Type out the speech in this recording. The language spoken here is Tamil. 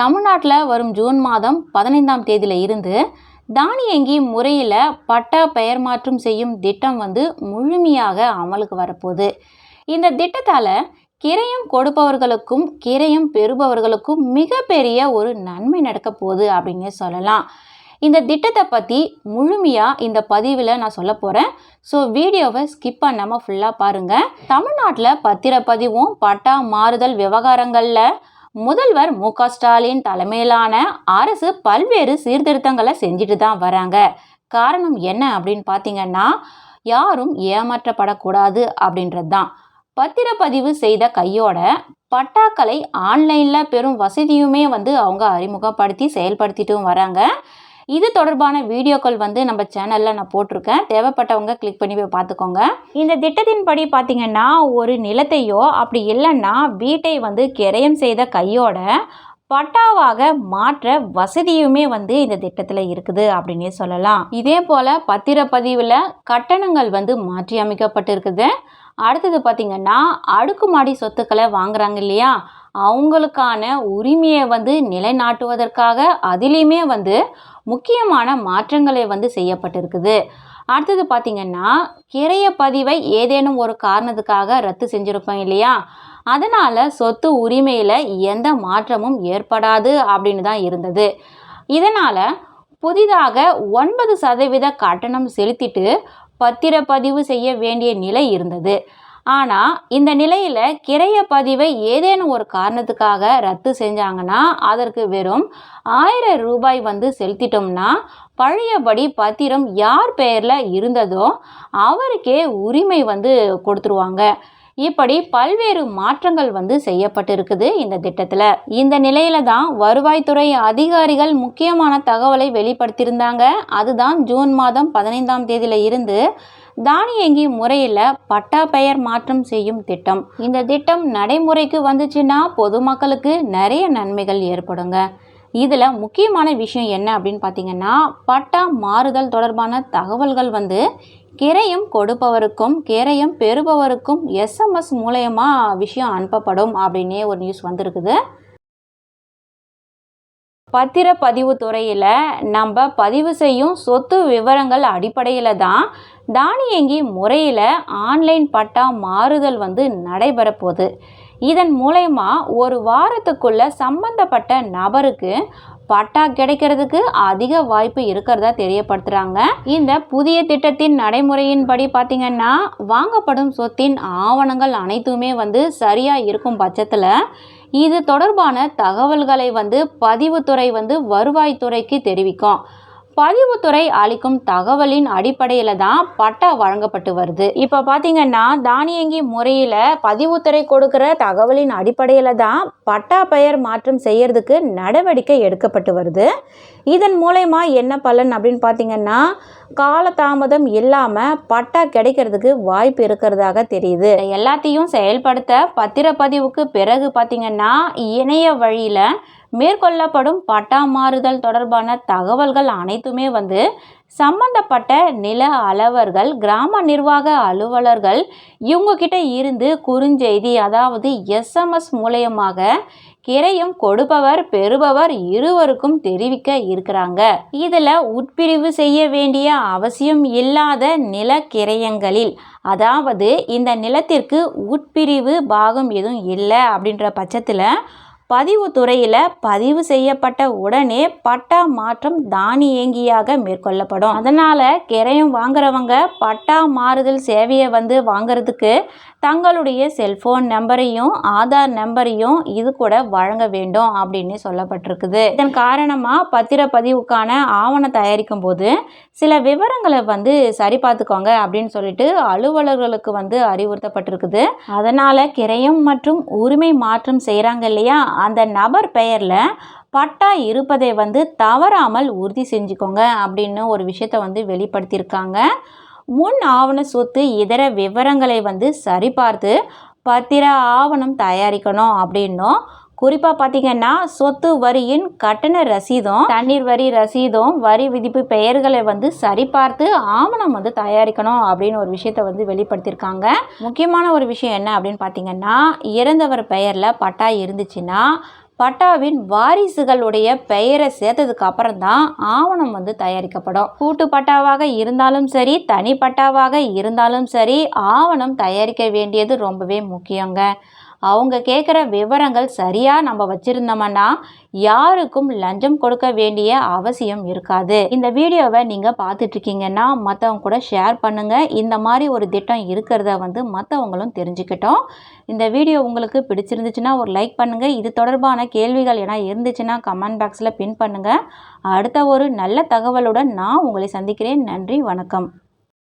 தமிழ்நாட்டில் வரும் ஜூன் மாதம் பதினைந்தாம் தேதியில இருந்து தானியங்கி முறையில் பட்டா பெயர் மாற்றம் செய்யும் திட்டம் வந்து முழுமையாக அமலுக்கு வரப்போகுது. இந்த திட்டத்தால் கிரையம் கொடுப்பவர்களுக்கும் கிரையம் பெறுபவர்களுக்கும் மிகப்பெரிய ஒரு நன்மை நடக்க போகுது அப்படின்னு சொல்லலாம். இந்த திட்டத்தை பற்றி முழுமையாக இந்த பதிவில் நான் சொல்ல போகிறேன் ஸோ வீடியோவை ஸ்கிப் பண்ணாமல் ஃபுல்லாக பாருங்கள் தமிழ்நாட்டில் பத்திரப்பதிவும் பட்டா மாறுதல் விவகாரங்களில் முதல்வர் மு க ஸ்டாலின் தலைமையிலான அரசு பல்வேறு சீர்திருத்தங்களை செஞ்சுட்டு தான் வராங்க. காரணம் என்ன அப்படின்னு பார்த்தீங்கன்னா யாரும் ஏமாற்றப்படக்கூடாது அப்படின்றது தான் பத்திரப்பதிவு செய்த கையோட பட்டாக்களை ஆன்லைனில் பெறும் வசதியுமே வந்து அவங்க அறிமுகப்படுத்தி செயல்படுத்திட்டும் வராங்க. இது தொடர்பான வீடியோக்கள் வந்து நம்ம சேனலில் நான் போட்டிருக்கேன். தேவைப்பட்டவங்க கிளிக் பண்ணி போய் பார்த்துக்கோங்க. இந்த திட்டத்தின்படி பார்த்தீங்கன்னா ஒரு நிலத்தையோ அப்படி இல்லைன்னா வீட்டை வந்து கிரயம் செய்த கையோட பட்டாவாக மாற்ற வசதியுமே வந்து இந்த திட்டத்தில் இருக்குது அப்படின்னே சொல்லலாம். இதே போல் பத்திரப்பதிவில் கட்டணங்கள் வந்து மாற்றி அமைக்கப்பட்டிருக்குது அடுத்தது பார்த்திங்கன்னா அடுக்குமாடி சொத்துக்களை வாங்குறாங்க இல்லையா? அவங்களுக்கான உரிமையை வந்து நிலைநாட்டுவதற்காக அதிலையுமே வந்து முக்கியமான மாற்றங்களை வந்து செய்யப்பட்டிருக்குது. அடுத்தது பார்த்திங்கன்னா கிரைய பதிவை ஏதேனும் ஒரு காரணத்துக்காக ரத்து செஞ்சுருப்போம் இல்லையா? அதனால் சொத்து உரிமையில் எந்த மாற்றமும் ஏற்படாது அப்படின்னு தான் இருந்தது. இதனால் புதிதாக ஒன்பது சதவீத கட்டணம் செலுத்திட்டு பத்திரப்பதிவு செய்ய வேண்டிய நிலை இருந்தது. ஆனால் இந்த நிலையில் கிரைய பதிவை ஏதேனும் ஒரு காரணத்துக்காக ரத்து செஞ்சாங்கன்னா அதற்கு வெறும் ஆயிரம் ரூபாய் வந்து செலுத்திட்டோம்னா பழையபடி பத்திரம் யார் பெயரில் இருந்ததோ அவருக்கே உரிமை வந்து கொடுத்துருவாங்க. இப்படி பல்வேறு மாற்றங்கள் வந்து செய்யப்பட்டிருக்குது இந்த திட்டத்தில். இந்த நிலையில தான் வருவாய்த்துறை அதிகாரிகள் முக்கியமான தகவலை வெளிப்படுத்தியிருந்தாங்க. அதுதான் ஜூன் மாதம் பதினைந்தாம் தேதியில இருந்து தானியங்கி முறையில் பட்டா பெயர் மாற்றம் செய்யும் திட்டம். இந்த திட்டம் நடைமுறைக்கு வந்துச்சுன்னா பொதுமக்களுக்கு நிறைய நன்மைகள் ஏற்படுங்க. இதில் முக்கியமான விஷயம் என்ன அப்படின்னு பார்த்தீங்கன்னா பட்டா மாறுதல் தொடர்பான தகவல்கள் வந்து கிரையும் கொடுப்பவருக்கும் கிரையும் பெறுபவருக்கும் எஸ்எம்எஸ் மூலயமா விஷயம் அனுப்பப்படும் அப்படின்னே ஒரு நியூஸ் வந்திருக்குது. பத்திரப்பதிவு துறையில் நம்ம பதிவு செய்யும் சொத்து விவரங்கள் அடிப்படையில் தான் தானியங்கி முறையில் ஆன்லைன் பட்டா மாறுதல் வந்து நடைபெறப்போகுது. இதன் மூலயமா ஒரு வாரத்துக்குள்ள சம்பந்தப்பட்ட நபருக்கு பட்டா கிடைக்கிறதுக்கு அதிக வாய்ப்பு இருக்கிறதா தெரியப்படுத்துகிறாங்க இந்த புதிய திட்டத்தின் நடைமுறையின்படி பார்த்திங்கன்னா வாங்கப்படும் சொத்தின் ஆவணங்கள் அனைத்துமே வந்து சரியாக இருக்கும் பட்சத்தில் இது தொடர்பான தகவல்களை வந்து பதிவுத்துறை வந்து வருவாய்த்துறைக்கு தெரிவிக்கும். பதிவுத்துறை அளிக்கும் தகவலின் அடிப்படையில் தான் பட்டா வழங்கப்பட்டு வருது. இப்போ பார்த்தீங்கன்னா தானியங்கி முறையில் பதிவுத்துறை கொடுக்குற தகவலின் அடிப்படையில் தான் பட்டா பெயர் மாற்றம் செய்யறதுக்கு நடவடிக்கை எடுக்கப்பட்டு வருது. இதன் மூலயமா என்ன பலன் அப்படின்னு பார்த்தீங்கன்னா காலதாமதம் இல்லாமல் பட்டா கிடைக்கிறதுக்கு வாய்ப்பு இருக்கிறதாக தெரியுது. எல்லாத்தையும் செயல்படுத்த பத்திரப்பதிவுக்கு பிறகு பார்த்தீங்கன்னா இணைய வழியில் மேற்கொள்ளப்படும் பட்டா மாறுதல் தொடர்பான தகவல்கள் அனைத்துமே வந்து சம்பந்தப்பட்ட நில அளவர்கள் கிராம நிர்வாக அலுவலர்கள் இவங்கக்கிட்ட இருந்து குறுஞ்செய்தி அதாவது எஸ்எம்எஸ் மூலயமாக கிரையும் கொடுப்பவர் பெறுபவர் இருவருக்கும் தெரிவிக்க இருக்கிறாங்க. இதில் உட்பிரிவு செய்ய வேண்டிய அவசியம் இல்லாத நில கிரையங்களில் அதாவது இந்த நிலத்திற்கு உட்பிரிவு பாகம் எதுவும் இல்லை அப்படின்ற பட்சத்தில் பதிவு துறையில் பதிவு செய்யப்பட்ட உடனே பட்டா மாற்றம் தானியங்கியாக மேற்கொள்ளப்படும். அதனால் கிரையம் வாங்குறவங்க பட்டா மாறுதல் சேவையை வந்து வாங்குறதுக்கு தங்களுடைய செல்ஃபோன் நம்பரையும் ஆதார் நம்பரையும் இது கூட வழங்க வேண்டும் அப்படின்னு சொல்லப்பட்டிருக்குது. இதன் காரணமாக பத்திரப்பதிவுக்கான ஆவணம் தயாரிக்கும் போது சில விவரங்களை வந்து சரி பார்த்துக்கோங்க அப்படின்னு சொல்லிட்டு அலுவலர்களுக்கு வந்து அறிவுறுத்தப்பட்டிருக்குது. அதனால் கிரையம் மற்றும் உரிமை மாற்றம் செய்கிறாங்க இல்லையா? அந்த நபர் பெயரில் பட்டா இருப்பதை வந்து தவறாமல் உறுதி செஞ்சுக்கோங்க அப்படின்னு ஒரு விஷயத்த வந்து வெளிப்படுத்தியிருக்காங்க. முன் ஆவண சொத்து இதர விவரங்களை வந்து சரிபார்த்து பத்திர ஆவணம் தயாரிக்கணும் அப்படின்னும். குறிப்பாக பார்த்தீங்கன்னா சொத்து வரியின் கட்டண ரசீதும் தண்ணீர் வரி ரசீதும் வரி விதிப்பு பெயர்களை வந்து சரிபார்த்து ஆவணம் வந்து தயாரிக்கணும் அப்படின்னு ஒரு விஷயத்தை வந்து வெளிப்படுத்தியிருக்காங்க. முக்கியமான ஒரு விஷயம் என்ன அப்படின்னு பார்த்தீங்கன்னா இறந்தவர் பெயரில் பட்டா இருந்துச்சுன்னா பட்டாவின் வாரிசுகளுடைய பெயரை சேர்த்ததுக்கு அப்புறம் தான் ஆவணம் வந்து தயாரிக்கப்படும். கூட்டு பட்டாவாக இருந்தாலும் சரி தனி பட்டாவாக இருந்தாலும் சரி ஆவணம் தயாரிக்க வேண்டியது ரொம்பவே முக்கியங்க. அவங்க கேட்குற விவரங்கள் சரியாக நம்ம வச்சுருந்தோம்னா யாருக்கும் லஞ்சம் கொடுக்க வேண்டிய அவசியம் இருக்காது. இந்த வீடியோவை நீங்கள் பார்த்துட்ருக்கீங்கன்னா மற்றவங்க கூட ஷேர் பண்ணுங்கள் இந்த மாதிரி ஒரு திட்டம் இருக்கிறத வந்து மற்றவங்களும் தெரிஞ்சுக்கிட்டோம். இந்த வீடியோ உங்களுக்கு பிடிச்சிருந்துச்சுன்னா ஒரு லைக் பண்ணுங்கள் இது தொடர்பான கேள்விகள் என இருந்துச்சுன்னா கமெண்ட் பாக்ஸில் பின் பண்ணுங்கள் அடுத்த ஒரு நல்ல தகவலுடன் நான் உங்களை சந்திக்கிறேன். நன்றி வணக்கம்.